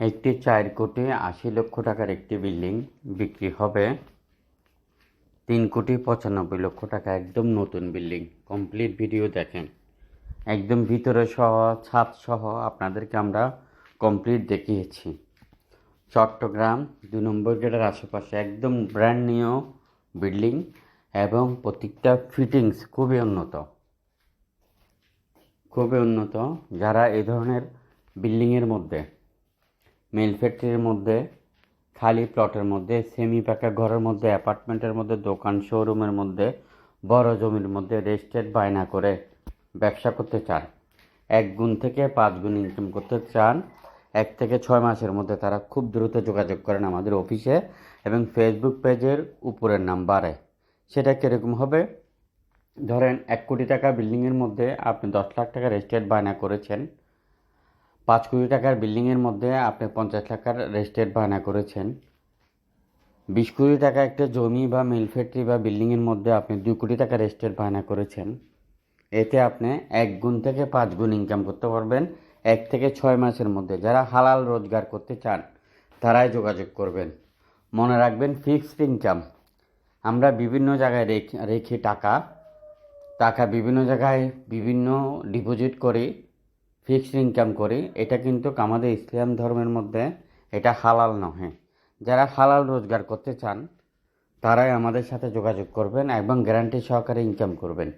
একটি চার কোটি আশি লক্ষ টাকার একটি বিল্ডিং বিক্রি হবে। তিন কোটি পঁচানব্বই লক্ষ টাকা একদম নতুন বিল্ডিং। কমপ্লিট ভিডিও দেখেন। একদম ভিতরে সহ, ছাদ সহ আপনাদেরকে আমরা কমপ্লিট দেখিয়েছি। চট্টগ্রাম দুই নম্বর গেটের আশেপাশে একদম ব্র্যান্ড নিউ বিল্ডিং এবং প্রত্যেকটা ফিটিংস খুবই উন্নত। খুবই উন্নত যারা এই ধরনের বিল্ডিংয়ের মধ্যে মিল ফ্যাক্টরির মধ্যে, খালি প্লটের মধ্যে সেমি পাকা ঘরের মধ্যে অ্যাপার্টমেন্টের মধ্যে, দোকান শোরুমের মধ্যে, বড় জমির মধ্যে রেস্টেড বায়না করে ব্যবসা করতে চান। এক গুণ থেকে পাঁচ গুণ ইনকাম করতে চান। এক থেকে ছয় মাসের মধ্যে তারা খুব দ্রুত যোগাযোগ করেন আমাদের অফিসে এবং ফেসবুক পেজের উপরের নাম্বারে সেটা কীরকম হবে? ধরেন এক কোটি টাকা বিল্ডিংয়ের মধ্যে আপনি দশ লাখ টাকা রেস্টেড বায়না করেছেন। পাঁচ কোটি টাকার বিল্ডিংয়ের মধ্যে আপনি পঞ্চাশ টাকার রেস্টেড বায়না করেছেন। বিশ কোটি টাকা একটা জমি বা মিল ফ্যাক্টরি বা বিল্ডিংয়ের মধ্যে আপনি দুই কোটি টাকা রেস্টেড বায়না করেছেন। এতে আপনি এক গুণ থেকে পাঁচ গুণ ইনকাম করতে পারবেন এক থেকে ছয় মাসের মধ্যে। যারা হালাল রোজগার করতে চান, তারাই যোগাযোগ করবেন। মনে রাখবেন ফিক্সড ইনকাম আমরা বিভিন্ন জায়গায় রেখে টাকা টাকা বিভিন্ন জায়গায় বিভিন্ন ডিপোজিট করি। ফিক্সড ইনকাম করি, এটা কিন্তু আমাদের ইসলাম ধর্মের মধ্যে এটা হালাল নহে। যারা হালাল রোজগার করতে চান, তারাই আমাদের সাথে যোগাযোগ করবেন এবং গ্যারান্টি সহকারে ইনকাম করবেন।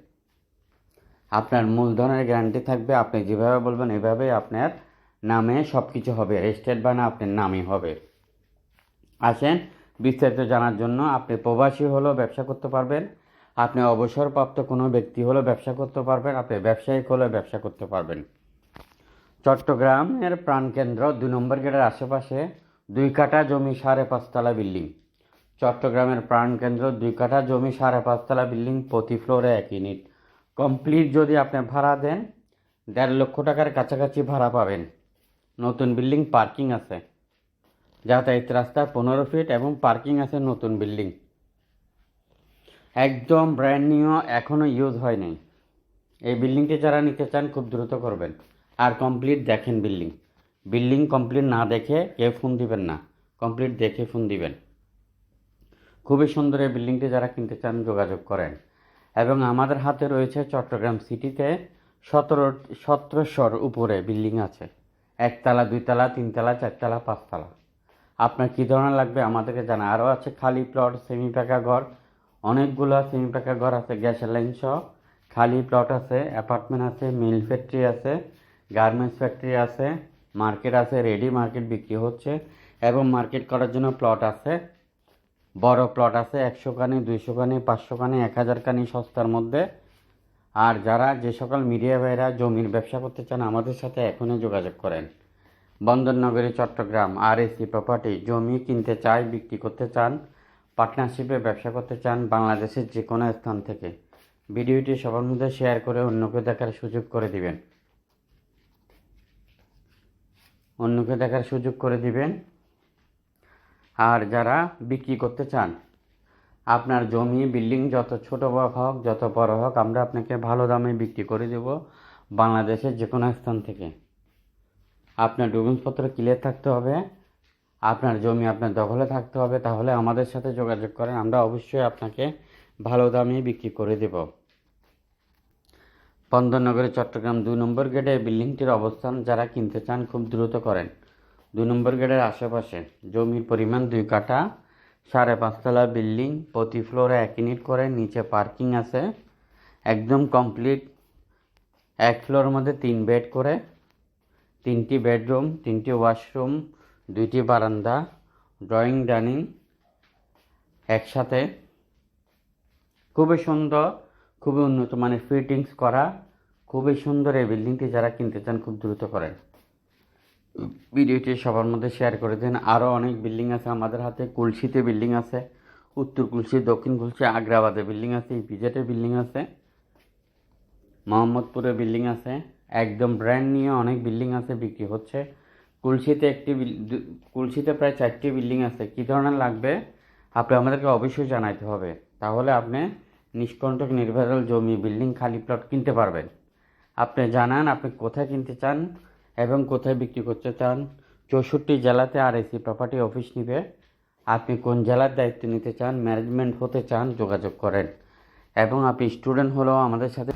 আপনার মূলধনের গ্যারান্টি থাকবে, আপনি যেভাবে বলবেন এভাবেই আপনার নামে সব কিছু হবে রেজিস্টার্ড বানা আপনার নামে হবে। আসেন, বিস্তারিত জানার জন্য আপনি প্রবাসী হলেও ব্যবসা করতে পারবেন, আপনি অবসরপ্রাপ্ত কোনো ব্যক্তি হলেও ব্যবসা করতে পারবেন, আপনি ব্যবসায়িক হলেও ব্যবসা করতে পারবেন। চট্টগ্রামের প্রাণকেন্দ্র দুই নম্বর গেটের আশেপাশে দুই কাঠা জমি সাড়ে পাঁচতলা বিল্ডিং। চট্টগ্রামের প্রাণকেন্দ্র দুই কাঠা জমি সাড়ে পাঁচতলা বিল্ডিং প্রতি ফ্লোরে এক ইউনিট। কমপ্লিট যদি আপনি ভাড়া দেন, দেড় লক্ষ টাকার কাছাকাছি ভাড়া পাবেন। নতুন বিল্ডিং পার্কিং আছে। যাতায়াত রাস্তা পনেরো ফিট এবং পার্কিং আছে নতুন বিল্ডিং। একদম ব্র্যান্ড নিউ এখনও ইউজ হয় নাই। এই বিল্ডিংটি যারা নিতে চান খুব দ্রুত করবেন। আর কমপ্লিট দেখেন বিল্ডিং বিল্ডিং কমপ্লিট না দেখে কেউ ফোন দিবেন না। কমপ্লিট দেখে ফোন দিবেন। খুবই সুন্দর এই বিল্ডিংটি যারা কিনতে চান, যোগাযোগ করেন। এবং আমাদের হাতে রয়েছে চট্টগ্রাম সিটিতে সতেরো, সতেরোশোর উপরে বিল্ডিং আছে। একতলা, দুইতলা, তিনতলা, চারতলা, পাঁচতলা। আপনার কী ধরনের লাগবে আমাদেরকে জানা আরও আছে খালি প্লট সেমি পাকা ঘর। অনেকগুলো সেমি পাকা ঘর আছে, গ্যাসের লাইন সহ। খালি প্লট আছে অ্যাপার্টমেন্ট আছে মিল ফ্যাক্টরি আছে। গার্মেন্টস ফ্যাক্টরি আছে, মার্কেট আছে, রেডি মার্কেট বিক্রি হচ্ছে এবং মার্কেট করার জন্য প্লট আছে। বড় প্লট আছে একশো কানি দুইশো কানি পাঁচশো কানি এক হাজার কানি সস্তার মধ্যে। আর যারা যে সকল মিডিয়া ভাইরা জমির ব্যবসা করতে চান, আমাদের সাথে এখনই যোগাযোগ করেন। বন্দরনগরী, চট্টগ্রাম আর এসি প্রপার্টি জমি কিনতে চাই, বিক্রি করতে চান পার্টনারশিপে ব্যবসা করতে চান, বাংলাদেশের যে কোনো স্থান থেকে। ভিডিওটি সবার মধ্যে শেয়ার করে অন্যকে দেখার সুযোগ করে দিবেন। অন্যকে দেখার সুযোগ করে দিবেন। আর যারা বিক্রি করতে চান, আপনার জমি, বিল্ডিং যত ছোট হোক, যত বড় হোক, আমরা আপনাকে ভালো দামে বিক্রি করে দেব বাংলাদেশের যে কোনো স্থান থেকে। আপনার ডকুমেন্টসপত্র ক্লিয়ার থাকতে হবে, আপনার জমি আপনার দখলে থাকতে হবে, তাহলে আমাদের সাথে যোগাযোগ করেন, আমরা অবশ্যই আপনাকে ভালো দামে বিক্রি করে দেব। বন্দরনগরে চট্টগ্রাম দুই নম্বর গেটে বিল্ডিংটির অবস্থান যারা কিনতে চান খুব দ্রুত করেন। দুই নম্বর গেটের আশেপাশে জমির পরিমাণ দুই কাঠা, সাড়ে পাঁচতলা বিল্ডিং, প্রতি ফ্লোরে এক ইউনিট করে নিচে পার্কিং আছে। একদম কমপ্লিট। এক ফ্লোরের মধ্যে তিন বেড করে, তিনটি বেডরুম, তিনটি ওয়াশরুম, দুইটি বারান্দা, ড্রয়িং, ডাইনিং একসাথে। খুবই সুন্দর। খুবই উন্নত মানের ফিটিংস করা, খুবই সুন্দর এই বিল্ডিংটি যারা কিনতে চান খুব দ্রুত করেন ভিডিওটি সবার মধ্যে শেয়ার করে দিন। আরও অনেক বিল্ডিং আছে আমাদের হাতে। কুলসিতে বিল্ডিং আছে, উত্তর কুলসি দক্ষিণ কুলসি আগ্রাবাদে বিল্ডিং আছে ইপিজেটে বিল্ডিং আছে, মোহাম্মদপুরে বিল্ডিং আছে, একদম ব্র্যান্ড নিয়ে অনেক বিল্ডিং আছে, বিক্রি হচ্ছে। কুলসিতে একটি কুলসিতে প্রায় চারটি বিল্ডিং আছে। কী ধরনের লাগবে? আপনি আমাদেরকে অবশ্যই জানাইতে হবে। তাহলে আপনি নিষ্কণ্টক নির্ভেজাল জমি বিল্ডিং খালি প্লট কিনতে পারবেন। আপনি জানান আপনি কোথায় কিনতে চান এবং কোথায় বিক্রি করতে চান। চৌষট্টি জেলাতে আর এসি প্রপার্টি অফিস নিবে। আপনি কোন জেলার দায়িত্ব নিতে চান ম্যানেজমেন্ট হতে চান, যোগাযোগ করেন। এবং আপনি স্টুডেন্ট হলেও আমাদের সাথে